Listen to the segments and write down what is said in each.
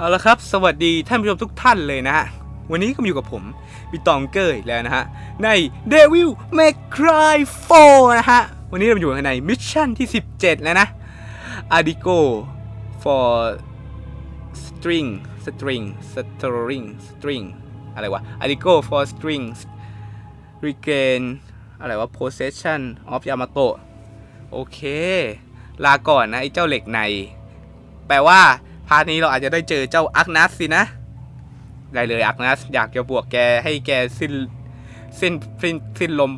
เอาละครับ สวัสดีท่านผู้ชมทุกท่านเลยนะฮะ วันนี้ก็มาอยู่กับผมบิตองเกอร์อีกแล้วนะฮะ ใน Devil May Cry 4 นะฮะ วันนี้เราอยู่ในมิชชั่นที่ 17 แล้วนะ Adigo for string string string string อะไรวะ Adigo for string regain อะไรวะ possession of Yamato โอเค ลาก่อนนะ ไอ้เจ้าเหล็กใน แปลว่า พาร์ทนี้เราอาจจะได้เจอเจ้าอักนัสสินะได้เลยอักนัสอยากจะบวกแกให้แกสิ้นสิ้นสิ้นสิ้นลม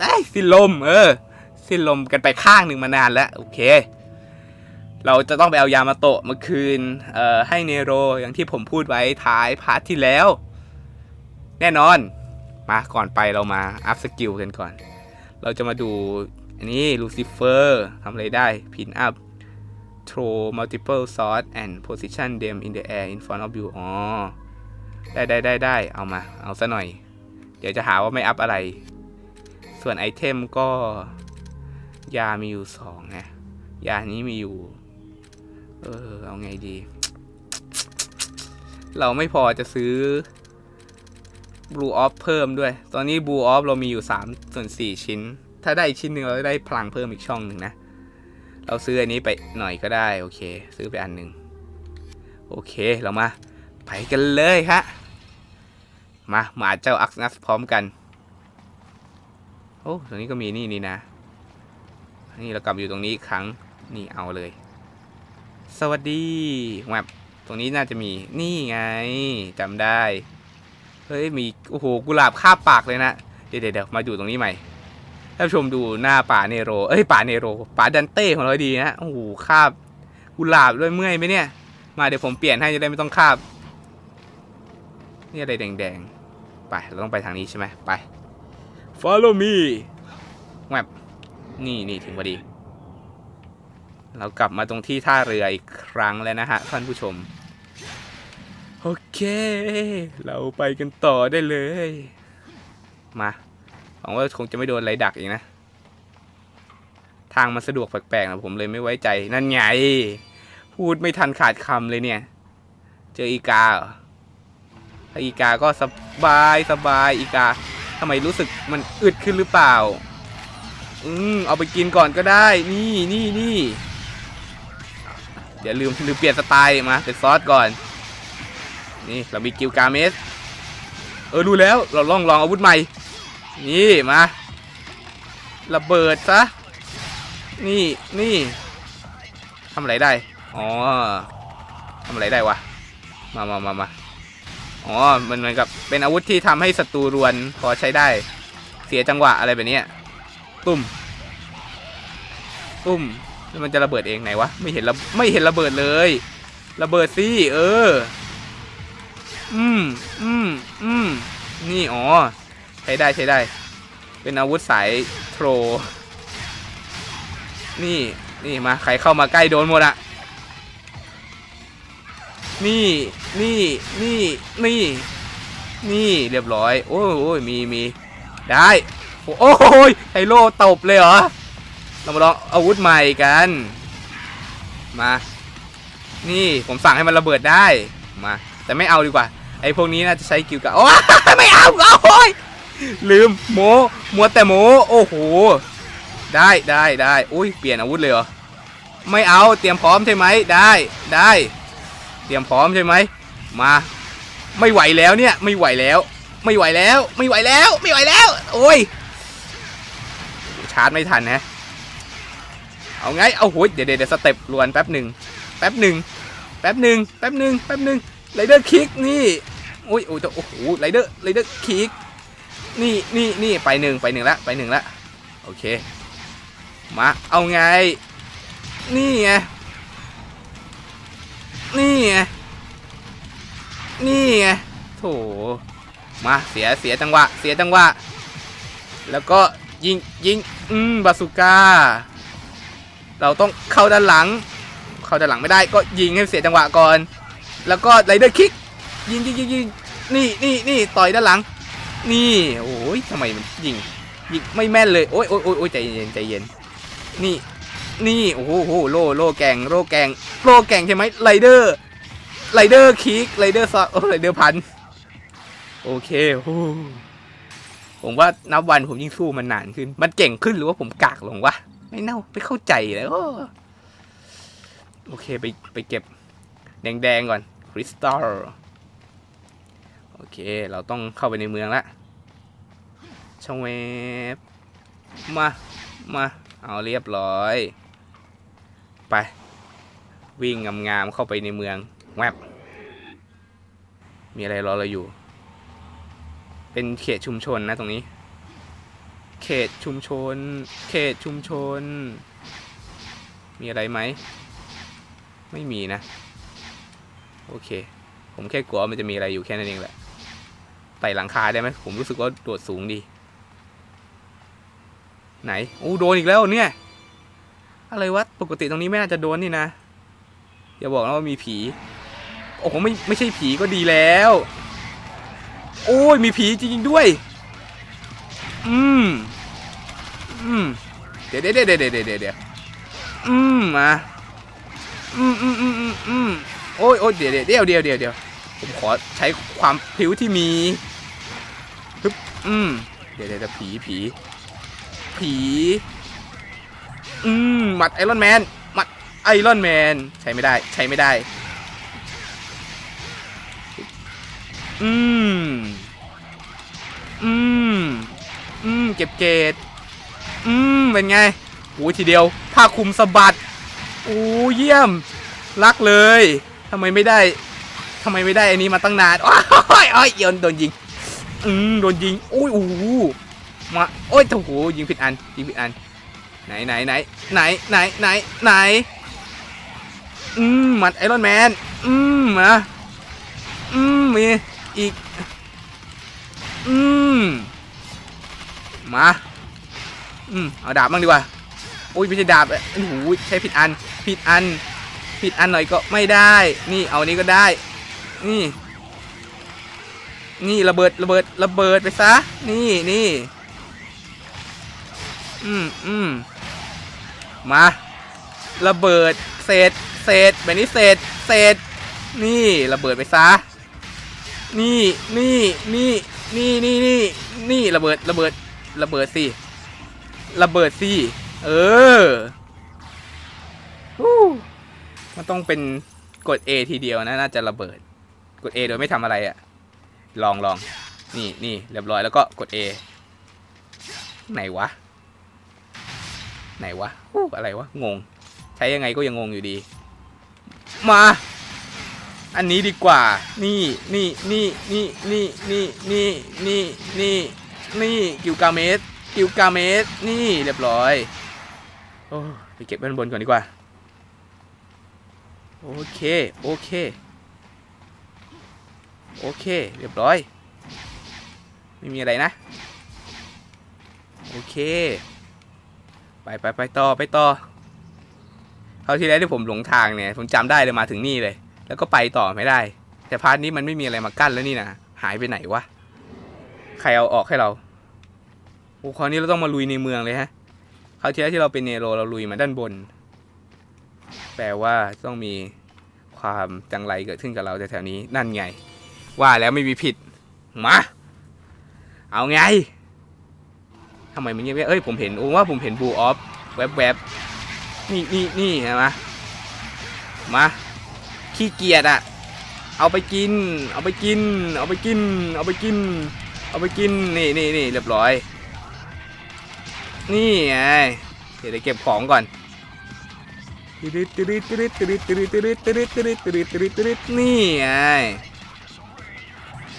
ไอ้สิ้นลม เออ สิ้นลมกันไปข้างหนึ่งมานานแล้ว โอเค เราจะต้องไปเอายามาโตะมาคืนเอ่อให้เนโรอย่างที่ผมพูดไว้ท้ายพาร์ทที่แล้ว แน่นอน มาก่อนไปเรามาอัพสกิลกันก่อน เราจะมาดูอันนี้ลูซิเฟอร์ทำอะไรได้พินอัพ throw multiple swords and position them in the air in front of you อ๋อ ได้ได้ได้ได้ เอามา เอาซะหน่อย เดี๋ยวจะหาว่าไม่อัพอะไร ส่วนไอเทมก็ ยามีอยู่สองนะ ยานี้มีอยู่ เออ เอาไงดี เราไม่พอจะซื้อ Blue Off เพิ่มด้วย ตอนนี้ Blue Off เรามีอยู่3ส่วน4ชิ้น ถ้าได้อีกชิ้นหนึ่งเราจะได้พลังเพิ่มอีกช่องหนึ่งนะ เราซื้ออันนี้ไปหน่อยก็ได้โอเค ซื้อไปอันหนึ่งโอเคเรามา ไปกันเลยฮะมาหมาเจ้าอักนัสพร้อมกัน โอ้ตรงนี้ก็มีนี่นี่นะ นี่เรากลับอยู่ตรงนี้อีกครั้งนี่เอาเลย สวัสดีแวบตรงนี้น่าจะมีนี่ไงจำได้ เฮ้ยมีโอ้โหกุหลาบคาบปากเลยนะ เดี๋ยวเดี๋ยวมาอยู่ตรงนี้ใหม่ ท่านผู้ชมดูหน้าป่าเนโร เอ้ยป่าเนโรป่าดันเต้ของเราดีนะ โอ้โหคาบกุหลาบด้วยเมื่อยไหมเนี่ย มาเดี๋ยวผมเปลี่ยนให้จะได้ไม่ต้องคาบ นี่อะไรแดงๆ ไปเราต้องไปทางนี้ใช่ไหมไป follow me แวบนี่นี่ถึงพอดี เรากลับมาตรงที่ท่าเรืออีกครั้งแล้วนะฮะท่านผู้ชม โอเค เราไปกันต่อได้เลย มา หวังว่าคงจะไม่โดนอะไรดักอีกนะ ทางมันสะดวกแปลกๆนะผมเลยไม่ไว้ใจ นั่นไง พูดไม่ทันขาดคำเลยเนี่ย เจออีกาอถ้าอีกาก็สบายสบายอีกาทำไมรู้สึกมันอึดขึ้นหรือเปล่า อืมเอาไปกินก่อนก็ได้ นี่นี่นี่เดี๋ยวลืมลืมเปลี่ยนสไตล์มาเป็นซอสก่อน นี่เรามีกิลกาเมส เออรู้แล้วเราลองลองอาวุธใหม่ นี่มาระเบิดซะ นี่นี่ทำอะไรได้ อ๋อทำอะไรได้วะ มามามามาอ๋อ มันเหมือนกับเป็นอาวุธที่ทำให้ศัตรูรวนพอใช้ได้ เสียจังหวะอะไรแบบนี้ตุ้ม ตุ้มแล้วมันจะระเบิดเองไหนวะ ไม่เห็นระไม่เห็นระเบิดเลย ระเบิดสิเออ อืม อืม อืม นี่ อ๋อ ใช้ได้ใช้ได้ เป็นอาวุธสายโทร นี่นี่มาใครเข้ามาใกล้โดนหมดอะนี่นี่นี่นี่ นี่เรียบร้อย โอ้ยมีมีได้โอ้โอ้ยไฮโลตบเลยเหรอ เรามาลองอาวุธใหม่กัน มา นี่ผมสั่งให้มันระเบิดได้ มา แต่ไม่เอาดีกว่า ไอ้พวกนี้น่าจะใช้กิลกะโอ้ยไม่เอาโอ้ย ลืมโมมัวแต่โมโอ้โห ได้ได้ได้อุ้ยเปลี่ยนอาวุธเลยเหรอ ไม่เอาเตรียมพร้อมใช่ไหมได้ได้ เตรียมพร้อมใช่ไหมมา ไม่ไหวแล้วเนี่ยไม่ไหวแล้ว ไม่ไหวแล้ว ไม่ไหวแล้ว ไม่ไหวแล้ว โอ้ยชาร์จไม่ทันนะเอาไงเอาโหยเดี๋ยวเดี๋ยวสเต็ปลวนแป๊บหนึ่งแป๊บหนึ่งแป๊บหนึ่งแป๊บหนึ่งแป๊บหนึ่งไรเดอร์คิกนี่โอ้ยโอ้ยโอ้โหไรเดอร์ไรเดอร์คิก นี่นี่นี่ไปหนึ่งไปหนึ่งละไปหนึ่งละโอเค มาเอาไง นี่ไงนี่ไงนี่ไงโถมาเสียเสียจังหวะเสียจังหวะ แล้วก็ยิงยิงอืมบาสุก้า เราต้องเข้าด้านหลัง เข้าด้านหลังไม่ได้ก็ยิงให้เสียจังหวะก่อน แล้วก็ไรเดอร์คิกยิงยิงยิงยิงนี่นี่นี่ต่อยด้านหลัง นี่โอ้ยทำไมมันยิงยิงไม่แม่นเลยโอ้ยโอ้ยโอ้ยใจเย็นใจเย็นนี่นี่โอ้โหโอ้โลโลแกงโลแกงโลแกงใช่ไหมไรเดอร์ไรเดอร์คิกไรเดอร์ซอโอ้ไรเดอร์พันโอเคฮู้ผมว่านับวันผมยิ่งสู้มันนานขึ้น มันเก่งขึ้นหรือว่าผมกากลงวะไม่เน่าไม่เข้าใจเลยโอ้โอเคไปไปเก็บแดงๆก่อนคริสตัลโอเค เราต้องเข้าไปในเมืองละ ชงเวบมา มา เอาเรียบร้อย ไป วิ่งงามๆเข้าไปในเมืองแวบมีอะไรรอเราอยู่ เป็นเขตชุมชนนะตรงนี้ เขตชุมชน เขตชุมชน มีอะไรไหม ไม่มีนะ โอเค ผมแค่กลัวว่ามันจะมีอะไรอยู่แค่นั้นเองแหละไต่หลังคาได้ไหมผมรู้สึกว่าโดดสูงดี ไหนอู้โดนอีกแล้วเนี่ยอะไรวะปกติตรงนี้ไม่น่าจะโดนนี่นะอย่าบอกนะว่ามีผีโอ้โหไม่ไม่ใช่ผีก็ดีแล้ว โอ้ยมีผีจริงๆด้วย อืมอืมเดี๋ยวเดี๋ยวเดี๋ยวเดี๋ยวเดี๋ยวเดี๋ยวอืมมาอืมอืมอืมอืมอืมโอ้ยโอ้ยเดี๋ยวเดี๋ยวเดี๋ยวเดี๋ยวเดี๋ยวเดี๋ยวผมขอใช้ความพริ้วที่มีฮึบอืมเดี๋ยวเดี๋ยวเดี๋ยวผีผี ผี อืมหมัดไอรอนแมนหมัดไอรอนแมนใช้ไม่ได้ใช้ไม่ได้ อืม อืม อืม เก็บเกตอืม เป็นไงโอ้ยทีเดียวผ้าคลุมสะบัดโอ้เยี่ยม รักเลยทำไมไม่ได้ทำไมไม่ได้อันนี้มาตั้งนานโอ้ยโอ้ยโดนโดนยิง อืม โดนยิงโอ้ยโอ้ มาโอ้ยโอ้โหยิงผิดอันยิงผิดอัน ไหนไหนไหนไหนไหนไหนไหนอืมหมัดไอรอนแมนอืมมาอืมมีอีกอืมมาอืมเอาดาบบ้างดีกว่าอุ้ยไม่ใช่ดาบโอ้โหใช้ผิดอันผิดอันผิดอันหน่อยก็ไม่ได้ นี่เอานี้ก็ได้ นี่ นี่ระเบิดระเบิดระเบิดไปซะ นี่นี่ อืมอืมมา ระเบิดเศษเศษแบบนี้เศษเศษนี่ระเบิดไปซะ นี่นี่นี่นี่นี่นี่นี่ระเบิดระเบิดระเบิดสิระเบิดสิเออฮู้มันต้องเป็นกด A ทีเดียวนะน่าจะระเบิด กด A โดยไม่ทำอะไรอะ่ะ ลองลองนี่นี่เรียบร้อยแล้วก็กด A ไหนวะ ไหนวะอู้อะไรวะ งง ใช้ยังไงก็ยังงงอยู่ดี มา อันนี้ดีกว่า นี่นี่นี่นี่นี่นี่นี่นี่นี่นี่กิวกาเมสกิวกาเมสนี่เรียบร้อยโอ้ไปเก็บไว้บนบนก่อนดีกว่า โอเค โอเค โอเค เรียบร้อย ไม่มีอะไรนะ โอเค ไปไปไปต่อไปต่อคราวที่แล้วที่ผมหลงทางเนี่ย ผมจำได้เลยมาถึงนี่เลย แล้วก็ไปต่อไม่ได้ แต่พาร์ทนี้มันไม่มีอะไรมากั้นแล้วนี่นะหายไปไหนวะใครเอาออกให้เราโอ้คราวนี้เราต้องมาลุยในเมืองเลยฮะคราวที่แล้วที่เราเป็นเนโรเราลุยมาด้านบน แปลว่าต้องมีความจังไรเกิดขึ้นกับเราแถวๆนี้นั่นไง ว่าแล้วไม่มีผิดมาเอาไง ทำไมมันเงียบเอ้ยผมเห็นโอ้ว่าผมเห็นบูออฟแวบแวบนี่นี่นี่เห็นไหมมาขี้เกียจอะเอาไปกิน เอาไปกิน เอาไปกิน เอาไปกิน เอาไปกิน นี่นี่นี่เรียบร้อย นี่ไง เดี๋ยวไปเก็บของก่อนนี่ไง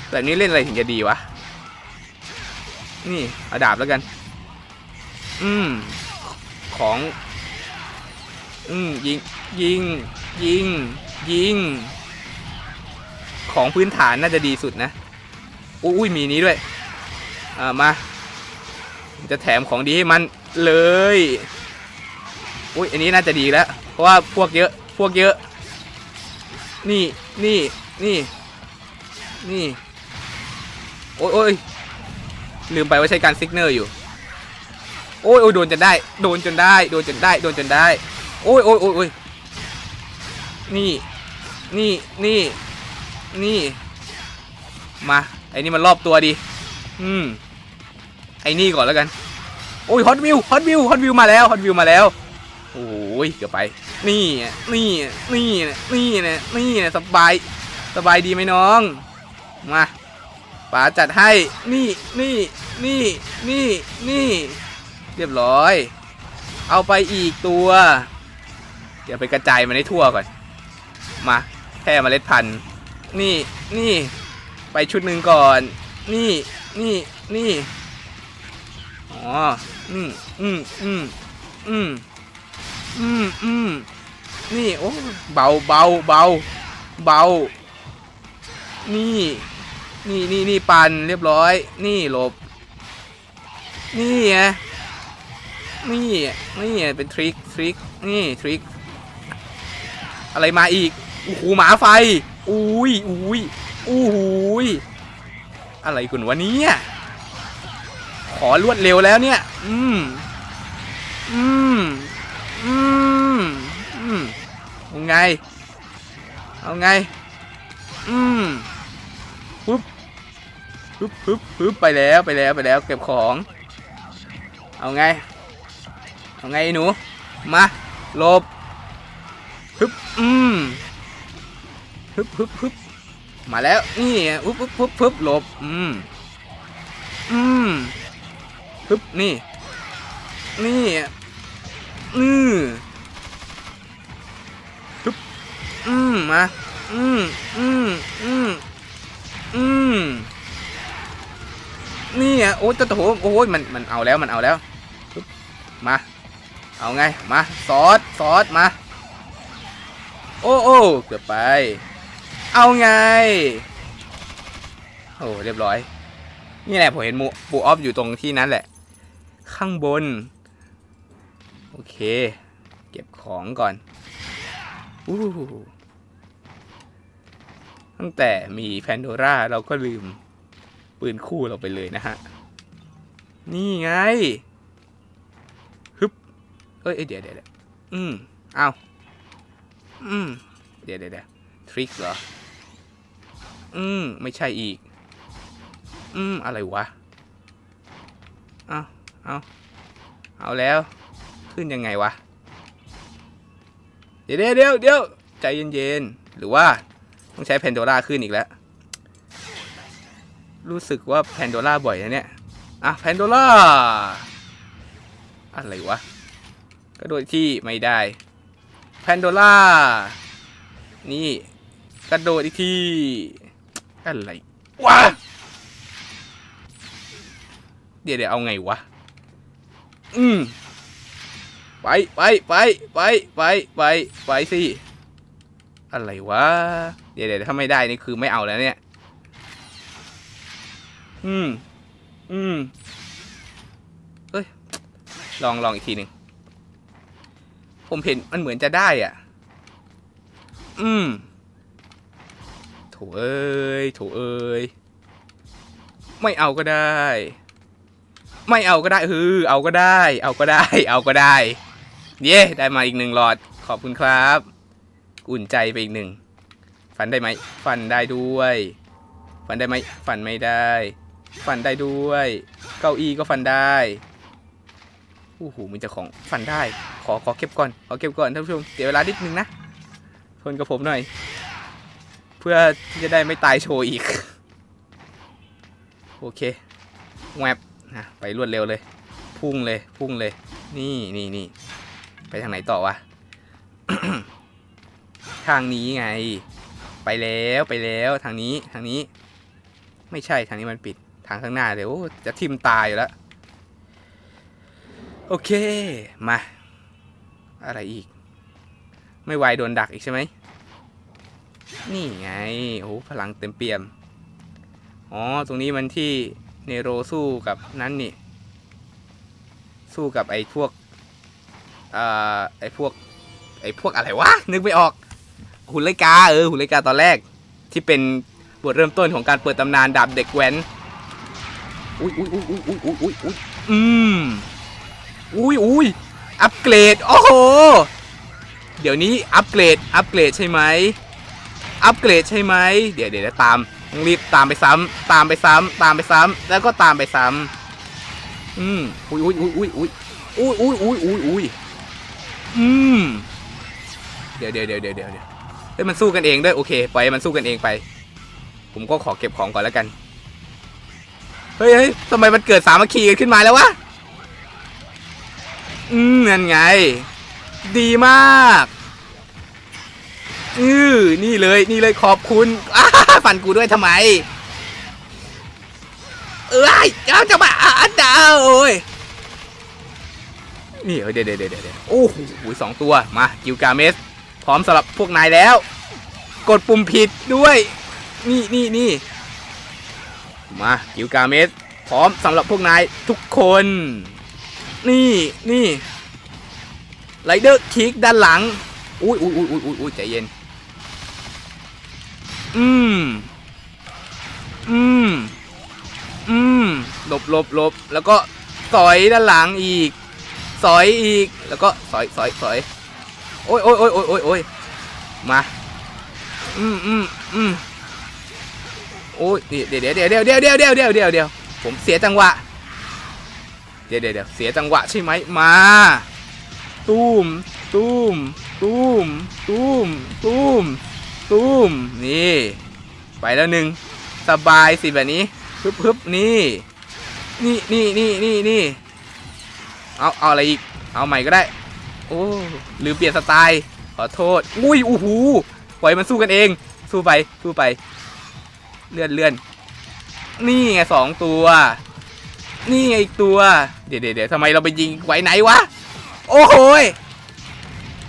แบบนี้เล่นอะไรถึงจะดีวะ นี่เอาดาบแล้วกัน อืม ของ อืม ยิง ยิง ยิง ยิง ของพื้นฐานน่าจะดีสุดนะ อุ้ยมีนี้ด้วย อ่า มา จะแถมของดีให้มันเลย อุ้ยอันนี้น่าจะดีแล้ว เพราะว่าพวกเยอะ พวกเยอะ นี่ นี่ นี่ นี่ โอ้ยโอ้ยลืมไปว่าใช้การซิกเนอร์อยู่ โอ้ยโอ้ยโดนจนได้ โดนจนได้ โดนจนได้ โดนจนได้ โอ้ยโอ้ยโอ้ยโอ้ยนี่ นี่ นี่ นี่ มา ไอ้นี่มันรอบตัวดี อืม ไอ้นี่ก่อนแล้วกัน โอ้ยฮอตวิว ฮอตวิว ฮอตวิวมาแล้ว ฮอตวิวมาแล้ว โอ้ย เกือบไป นี่อ่นี่อ่นี่นะนี่นะนี่นะสบาย สบายดีไหมน้อง มาป๋าจัดให้ นี่ นี่ นี่ นี่ นี่ เรียบร้อย เอาไปอีกตัว เดี๋ยวไปกระจายมันให้ทั่วก่อน มาแค่เมล็ดพันธุ์ นี่นี่ ไปชุดหนึ่งก่อน นี่นี่นี่อ๋ออืมอืมอืมอืมอืมอืมนี่โอ้เบาเบาเบาเบา นี่ นี่นี่นี่ปันเรียบร้อย นี่หลบ นี่ไง นี่นี่เป็นทริคทริคนี่ทริคอะไรมาอีกโอ้โหหมาไฟอุ้ยอุ้ยอู้หูยอะไรคุณวะเนี่ยขอรวดเร็วแล้วเนี่ย อืม อืม อืม อืมเอาไง เอาไง อืมปึ๊บปึ๊บปึ๊บปึ๊บไปแล้ว ไปแล้ว ไปแล้ว เก็บของ เอาไง เอาไงหนู มาหลบฮึบอืมฮึบฮึบฮึบมาแล้ว นี่ฮึบฮึบฮึบฮึบหลบ อืม อืมฮึบนี่ นี่อือฮึบอืมมา อืม อืม อืม อืม นี่อะโอ้ยตะโถโอ้ยมัน มันเอาแล้ว มันเอาแล้ว มา เอาไง มาซอสซอสมา โอ้โอ้เกือบไป เอาไง โอ้เรียบร้อย นี่แหละผมเห็นหมูปูออฟอยู่ตรงที่นั้นแหละ ข้างบน โอเค เก็บของก่อนอู้ตั้งแต่มีแพนโดร่าเราก็ลืมปืนคู่เราไปเลยนะฮะ นี่ไง เอ้ยเอ้ยเดี๋ยวเดี๋ยวเดี๋ยวอืมเอาอืมเดี๋ยวเดี๋ยวเดี๋ยวทริคเหรอ อืมไม่ใช่อีก อืมอะไรวะ เอาเอาเอาแล้ว ขึ้นยังไงวะ เดี๋ยวเดี๋ยวเดี๋ยวเดี๋ยวใจเย็นๆ หรือว่าต้องใช้แพนโดร่าขึ้นอีกแล้ว รู้สึกว่าแพนโดร่าบ่อยนะเนี่ย อะแพนโดร่าอะไรวะ กระโดดที่ไม่ได้แพนโดล่านี่กระโดดอีกทีอะไรวะเดี๋ยวเดี๋ยวเอาไงวะ อืมไปไปไปไปไปไปไปสิอะไรวะ เดี๋ยวเดี๋ยวถ้าไม่ได้นี่คือไม่เอาแล้วเนี่ย อืม อืมเอ้ย ลองลองอีกทีหนึ่ง ผมเห็นมันเหมือนจะได้อะ อืมโถเอ้ยโถเอ้ยไม่เอาก็ได้ ไม่เอาก็ได้เออเอาก็ได้ เอาก็ได้ เอาก็ได้ เย้ได้มาอีกหนึ่งหลอดขอบคุณครับอุ่นใจไปอีกหนึ่งฟันได้ไหมฟันได้ด้วย ฟันได้ไหมฟันไม่ได้ ฟันได้ด้วย เก้าอี้ก็ฟันได้ โอ้โหมีแต่ของฟันได้ ขอขอเก็บก่อนขอเก็บก่อนท่านผู้ชมเดี๋ยวเวลานิดนึงนะทนกับผมหน่อย เพื่อที่จะได้ไม่ตายโชว์อีก โอเคแวบนะไปรวดเร็วเลย พุ่งเลยพุ่งเลย นี่นี่นี่ไปทางไหนต่อวะทางนี้ไง ไปแล้วไปแล้วทางนี้ทางนี้ ไม่ใช่ทางนี้มันปิดทางข้างหน้าเดี๋ยวจะทิมตายอยู่แล้ว โอเค มา อะไรอีก ไม่ไวโดนดักอีกใช่ไหม นี่ไง โอ้โหพลังเต็มเปี่ยม อ๋อ ตรงนี้มันที่เนโรสู้กับนั้นนี่ สู้กับไอ้พวกอ่าไอ้พวก ไอ้พวกอะไรวะ นึกไม่ออก หุ่นไลกา เออ หุ่นไลกาตอนแรก ที่เป็นบทเริ่มต้นของการเปิดตำนานดาบเด็กแว้น อุ้ยอุ้ยอุ้ยอุ้ยอุ้ยอุ้ยอุ้ยอืม อุ้ยอุ้ยอัปเกรด โอ้โห เดี๋ยวนี้อัปเกรด อัปเกรดใช่ไหม อัปเกรดใช่ไหม เดี๋ยวเดี๋ยวเดี๋ยวตามต้องรีบตามไปซ้ำตามไปซ้ำตามไปซ้ำแล้วก็ตามไปซ้ำอืมอุ้ยอุ้ยอุ้ยอุ้ยอุ้ยอุ้ยอุ้ยอุ้ยอุ้ยอืม เดี๋ยวเดี๋ยวเดี๋ยวเดี๋ยวเดี๋ยวเดี๋ยวเฮ้ยมันสู้กันเองด้วยโอเคปล่อยให้มันสู้กันเองไป ผมก็ขอเก็บของก่อนแล้วกัน เฮ้ยเฮ้ยทำไมมันเกิดสามัคคีกันขึ้นมาแล้ววะ อืมนั่นไง ดีมากอือนี่เลยนี่เลยขอบคุณอ้าฟันกูด้วยทำไม เอ้ยเจ้าจะมาอาดาโอ้ยนี่เดี๋ยวเดี๋ยวเดี๋ยวเดี๋ยวโอ้โหสองตัวมากิวกาเมส พร้อมสำหรับพวกนายแล้ว กดปุ่มผิดด้วย นี่นี่นี่มากิวกาเมส พร้อมสำหรับพวกนายทุกคน นี่นี่ไรเดอร์คิกด้านหลัง อุ้ยอุ้ยอุ้ยอุ้ยอุ้ยใจเย็น อืม อืม อืมหลบหลบหลบแล้วก็สอยด้านหลังอีก สอยอีก แล้วก็สอยสอยสอยโอ้ยโอ้ยโอ้ยโอ้ยโอ้ยโอ้ยมา อืมอืมอืมโอ้ยเดี๋ยวเดี๋ยวเดี๋ยวเดี๋ยวเดี๋ยวเดี๋ยวเดี๋ยวเดี๋ยวเดี๋ยวเดี๋ยวผมเสียจังหวะ เดี๋ยวเดี๋ยวเสียจังหวะใช่ไหมมา ตูมตูมตูมตูมตูมตูมนี่ ไปแล้วหนึ่งสบายสิแบบนี้ฮึบฮึบนี่นี่นี่นี่นี่นี่เอาเอาอะไรอีก เอาใหม่ก็ได้ โอ้ลืมเปลี่ยนสไตล์ขอโทษ อุ้ยอู้หูปล่อยมันสู้กันเอง สู้ไปสู้ไป เลื่อนเลื่อนนี่ไงสองตัว นี่ไงอีกตัวเดี๋ยวเดี๋ยวเดี๋ยวทำไมเราไปยิงไว้ไหนวะ โอ้โหย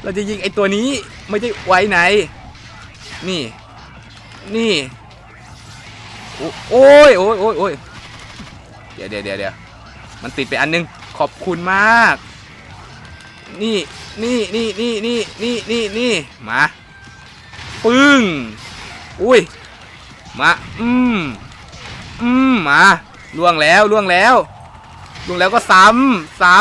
เราจะยิงไอตัวนี้ไม่ใช่ไว้ไหน นี่ นี่โอ้โอ้ยโอ้ยโอ้ยโอ้ยเดี๋ยวเดี๋ยวเดี๋ยวเดี๋ยวมันติดไปอันนึง ขอบคุณมาก นี่นี่นี่นี่นี่นี่นี่นี่มา ปึ้ง อุ้ย มา อืม อืม มา ล่วงแล้วล่วงแล้วล่วงแล้วก็ซ้ำซ้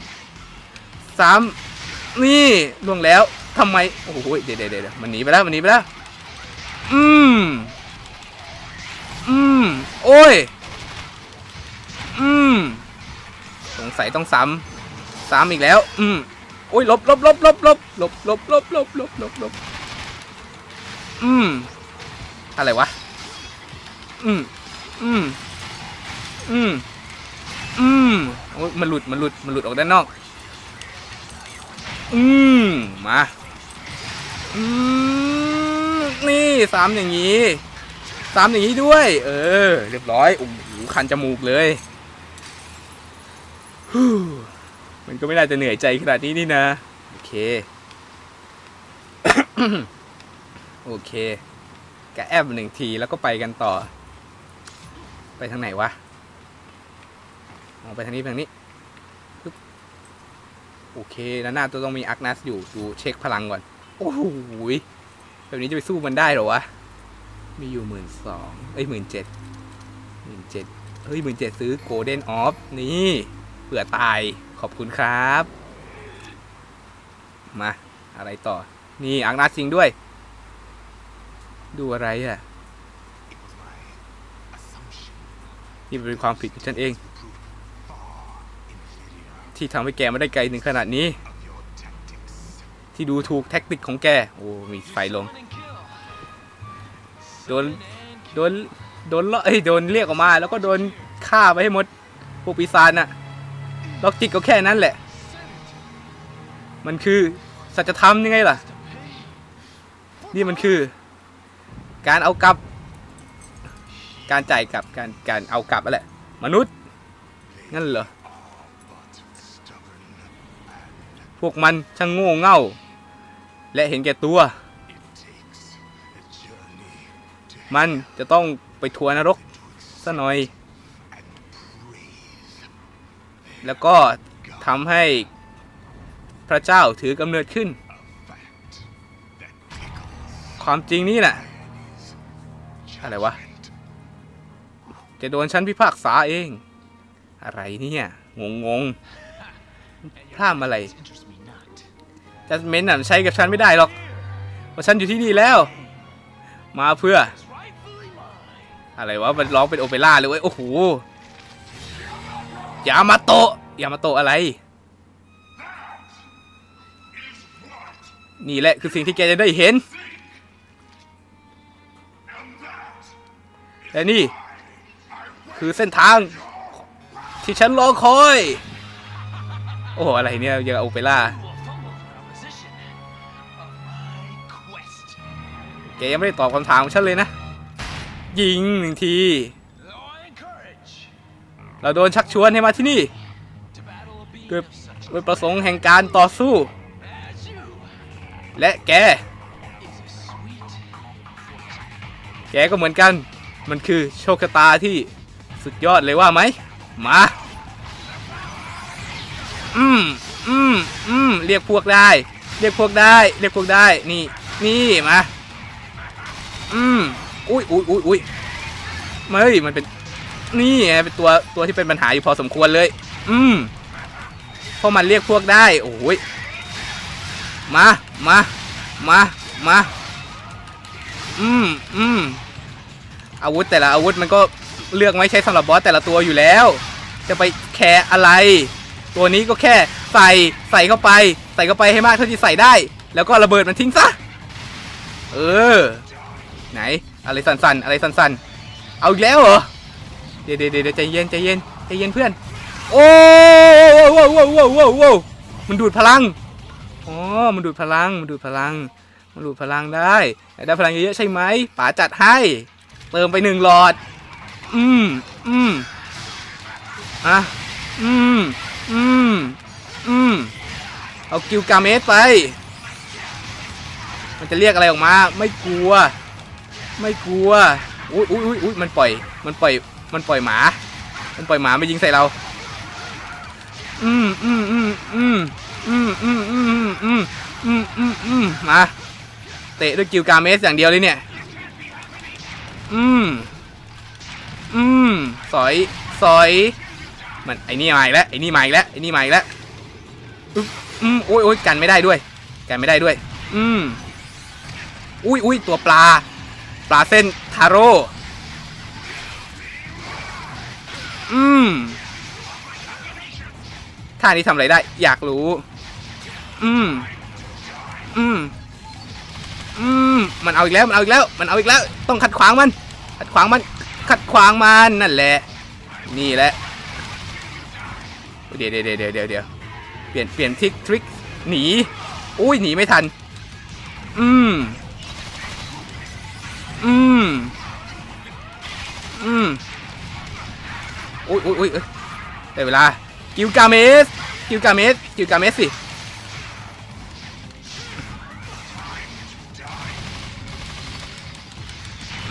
ำซ้ำนี่ล่วงแล้วทำไมโอ้โหเดี๋ยวเดี๋ยวเดดมันหนีไปแล้วมันหนีไปแล้วอืมอืมโอ้ยอืมสงสัยต้องซ้ำซ้ำอีกแล้ว อืมโอ้ยลบลบลบลบลบลบลบลบลบลบลบลบอืมอะไรวะ อืมอืม อืม อืมโอ้ยมันหลุด มันหลุด มันหลุดออกด้านนอก อืม มา อืม นี่สามอย่างนี้สามอย่างนี้ด้วย เออ เรียบร้อย โอ้โห คันจมูกเลยมันก็ไม่น่าจะเหนื่อยใจขนาดนี้นี่นะ โอเค โอเคกะแอบหนึ่งทีแล้วก็ไปกันต่อ ไปทางไหนวะ มองไปทางนี้ทางนี้ปึ๊บโอเคแล้วหน้าตัวต้องมีอักนัสอยู่ดูเช็คพลังก่อน โอ้โหแบบนี้จะไปสู้มันได้หรอวะ มีอยู่หมื่นสองเอ้ยหมื่นเจ็ดหมื่นเจ็ดเฮ้ยหมื่นเจ็ดซื้อโกลเด้นออฟนี่เผื่อตายขอบคุณครับ มา อะไรต่อ นี่อักนัสจริงด้วย ดูอะไรอะ นี่เป็นความผิดของฉันเอง ที่ทำให้แกไม่ได้ไกลถึงขนาดนี้ ที่ดูถูกแท็กติกของแก โอ้มีไฟลง โดน โดน โดนเลาะเอ้ยโดนเรียกออกมา แล้วก็โดนฆ่าไปให้หมดพวกปีศาจน่ะล็อกจิกก็แค่นั้นแหละ มันคือสัจธรรมยังไงล่ะ นี่มันคือ การเอากลับ การจ่ายกลับการการเอากลับอะไรมนุษย์งั้นเหรอ พวกมันช่างโง่เง่า และเห็นแก่ตัว มันจะต้องไปทัวร์นรกซะหน่อย แล้วก็ทำให้พระเจ้าถือกำเนิดขึ้น ความจริงนี่แหละอะไรวะ จะโดนฉันพิพากษาเอง อะไรเนี่ย งงงๆพร่ำอะไร จัสเมนต์น่ะใช้กับฉันไม่ได้หรอกเพราะฉันอยู่ที่นี่แล้ว มาเพื่อ อะไรวะมันร้องเป็นโอเปร่าเลยเว้ยโอ้โหยามาโตะยามาโตะอะไร นี่แหละคือสิ่งที่แกจะได้เห็นและนี่ คือเส้นทาง ที่ฉันรอคอย โอ้โหอะไรเนี่ยยังโอเปร่า กยังไม่ได้ตอบคำถามของฉันเลยนะ ยิงหนึ่งที เราโดนชักชวนให้มาที่นี่ด้วยด้วยประสงค์แห่งการต่อสู้ และแก แกก็เหมือนกัน มันคือโชคชะตาที่สุดยอดเลยว่าไหม มา อืม อืม อืม เรียกพวกได้ เรียกพวกได้ เรียกพวกได้ นี่ นี่ มา อืมอุ้ยอุ้ยอุ้ยอุ้ยไม่มันเป็นนี่ไงเป็นตัวตัวที่เป็นปัญหาอยู่พอสมควรเลย อืมเพราะมันเรียกพวกได้ โอ้ยมามามามาอืมอืมอาวุธแต่ละอาวุธมันก็เลือกไม่ใช้สำหรับบอสแต่ละตัวอยู่แล้ว จะไปแคร์อะไร ตัวนี้ก็แค่ใส่ใส่เข้าไป ใส่เข้าไปให้มากเท่าที่ใส่ได้ แล้วก็ระเบิดมันทิ้งซะ เออ ไหน อะไรสั่นๆ อะไรสั่นๆ เอาอีกแล้วเหรอ เดี๋ยวเดี๋ยวเดใจเย็นใจเย็นใจเย็นเพื่อน โอ้โว้วโว้วโว้วโว้วโว้วมันดูดพลัง อ๋อ มันดูดพลัง มันดูดพลัง มันดูดพลังได้ ได้พลังเยอะๆใช่ไหมป๋าจัดให้ เติมไปหนึ่งหลอด อืม อืมอะ อืม อืม อืม เอากิลกาเมสไป มันจะเรียกอะไรออกมา ไม่กลัว ไม่กลัวอุ้ยอุ้ยอุ้ยอุ้ยมันปล่อย มันปล่อย มันปล่อยหมา มันปล่อยหมามายิงใส่เรา อืมอืมอืมอืมอืมอืมอืมอืมอืมอืมอืมมา เตะด้วยกิลกาเมสอย่างเดียวเลยเนี่ย อืม อืม สอย สอย มันไอ้นี่มาอีกแล้ว ไอ้นี่มาอีกแล้ว ไอ้นี่มาอีกแล้วอืมโอ้ยโอ้ยกันไม่ได้ด้วย กันไม่ได้ด้วย อืม อุ้ยอุ้ยตัวปลา ลาเส้นทาโร่อืมท่านี้ทำอะไรได้ อยากรู้ อืม อืม อืม มันเอาอีกแล้ว มันเอาอีกแล้ว มันเอาอีกแล้ว ต้องขัดขวางมัน ขัดขวางมัน ขัดขวางมันนั่นแหละ นี่แหละ เดี๋ยวเดี๋ยวเดี๋ยวเดี๋ยวเดี๋ยวเปลี่ยน เปลี่ยนทริกทริก หนี อุ้ย หนีไม่ทัน อืม อืม อืมอุ้ยอุ้ยอุ้ยเอ้ยได้เวลา กิลกาเมส กิลกาเมส กิลกาเมสสิ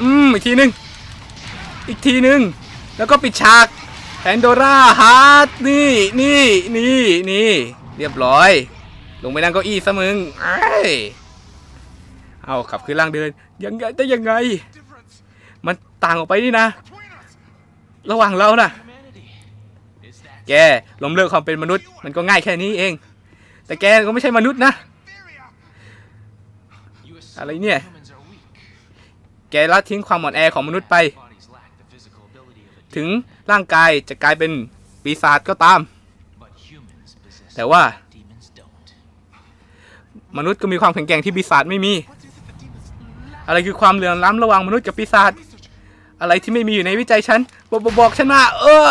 อืม อีกทีหนึ่งอีกทีหนึ่งแล้วก็ปิดฉากแพนโดร่าฮาร์ดนี่ นี่ นี่ นี่ เรียบร้อย ลงไปนั่งเก้าอี้ซะมึงไอ้ยเอาขับขึ้นล่างเดิน ยังไงได้ยังไง มันต่างออกไปนี่นะ ระหว่างเราน่ะ แกล้มเลิกความเป็นมนุษย์ มันก็ง่ายแค่นี้เอง แต่แกก็ไม่ใช่มนุษย์นะ อะไรเนี่ย แกละทิ้งความอ่อนแอของมนุษย์ไป ถึงร่างกายจะกลายเป็นปีศาจก็ตาม แต่ว่ามนุษย์ก็มีความแข็งแกร่งที่ปีศาจไม่มี อะไรคือความเหลื่อมล้ำระหว่างมนุษย์กับปีศาจอะไรที่ไม่มีอยู่ในวิจัยฉันบอกบอกบอกฉันมาเออ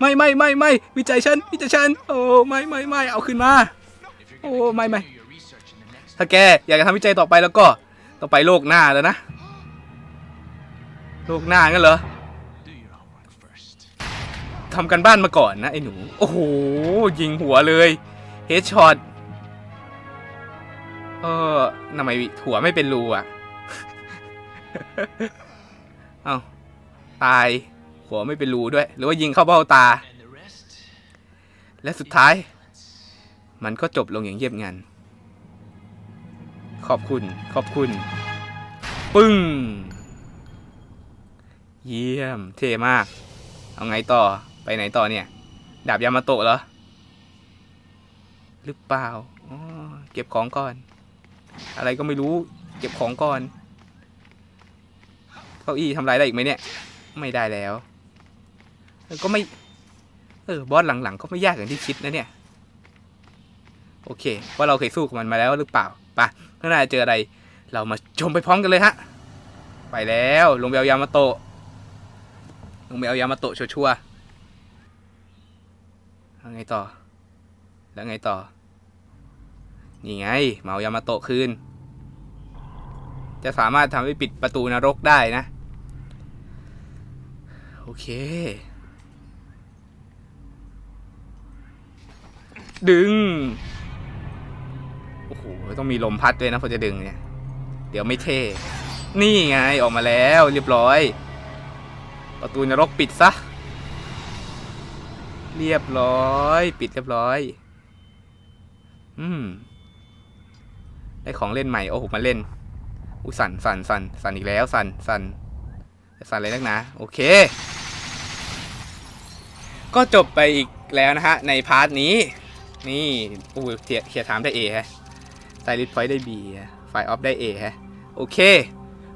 ไม่ไม่ไม่ไม่วิจัยฉันวิจัยฉันโอ้ไม่ไม่ไม่เอาขึ้นมาโอ้ไม่ไม่ถ้าแกอยากจะทำวิจัยต่อไปแล้วก็ต่องไปโลกหน้าแล้วนะโลกหน้างั้นเหรอทำกันบ้านมาก่อนนะไอ้หนู โอ้โห ยิงหัวเลยเฮดช็อตเออทำไมหัวไม่เป็นรูอะ เอ้าตาย หัวไม่เป็นรูด้วย หรือว่ายิงเข้าเบ้าตา และสุดท้าย มันก็จบลงอย่างเยียบงัน ขอบคุณ ขอบคุณ ปึ้ง เยี่ยม เท่มาก เอาไงต่อ ไปไหนต่อเนี่ย ดาบยามาโตะเหรอ หรือเปล่า เก็บของก่อน อะไรก็ไม่รู้ เก็บของก่อน ก้าอี้ทำลายได้อีกไหมเนี่ย ไม่ได้แล้วก็ไม่เออบอสหลังๆ ก็ไม่ยากอย่างที่คิดนะเนี่ย โอเค ว่าเราเคยสู้กับมันมาแล้วหรือเปล่าปะข้างหน้าเจออะไร เรามาชมไปพร้อมกันเลยฮะ ไปแล้วลงไปเอายามาโตะลงไปเอายามาโตะชัวร์ๆแล้วไงต่อ แล้วไงต่อ นี่ไงเอายามาโตะคืนจะสามารถทำให้ปิดประตูนรกได้นะ โอเค ดึง โอ้โห ต้องมีลมพัดด้วยนะพอจะดึงเนี่ย เดี๋ยวไม่เท่ นี่ไงออกมาแล้วเรียบร้อย ประตูนรกปิดซะ เรียบร้อย ปิดเรียบร้อย อืม ได้ของเล่นใหม่ โอ้โห มาเล่น อุ้สันสันสันสันอีกแล้ว สันสัน สั่นอะไรนักหนาโอเค ก็จบไปอีกแล้วนะฮะ ในพาร์ทนี้ นี่อู้เทียเทียถามได้เอฮะไซริสไฟได้บีไฟออฟได้เอฮะ โอเค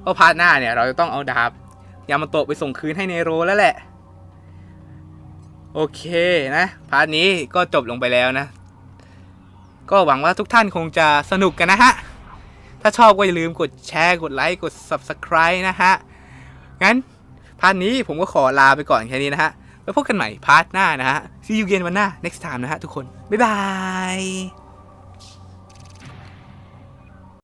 ก็พาร์ทหน้าเนี่ย เราจะต้องเอาดาบยามาโตะไปส่งคืนให้เนโรแล้วแหละ โอเคนะ พาร์ทนี้ก็จบลงไปแล้วนะ ก็หวังว่าทุกท่านคงจะสนุกกันนะฮะ ถ้าชอบก็อย่าลืมกดแชร์ กดไลค์ กด Subscribe นะฮะ งั้นพาร์ทนี้ผมก็ขอลาไปก่อนแค่นี้นะฮะไว้พบกันใหม่พาร์ทหน้านะฮะ See you again วันหน้า next time นะฮะทุกคน บ๊ายบาย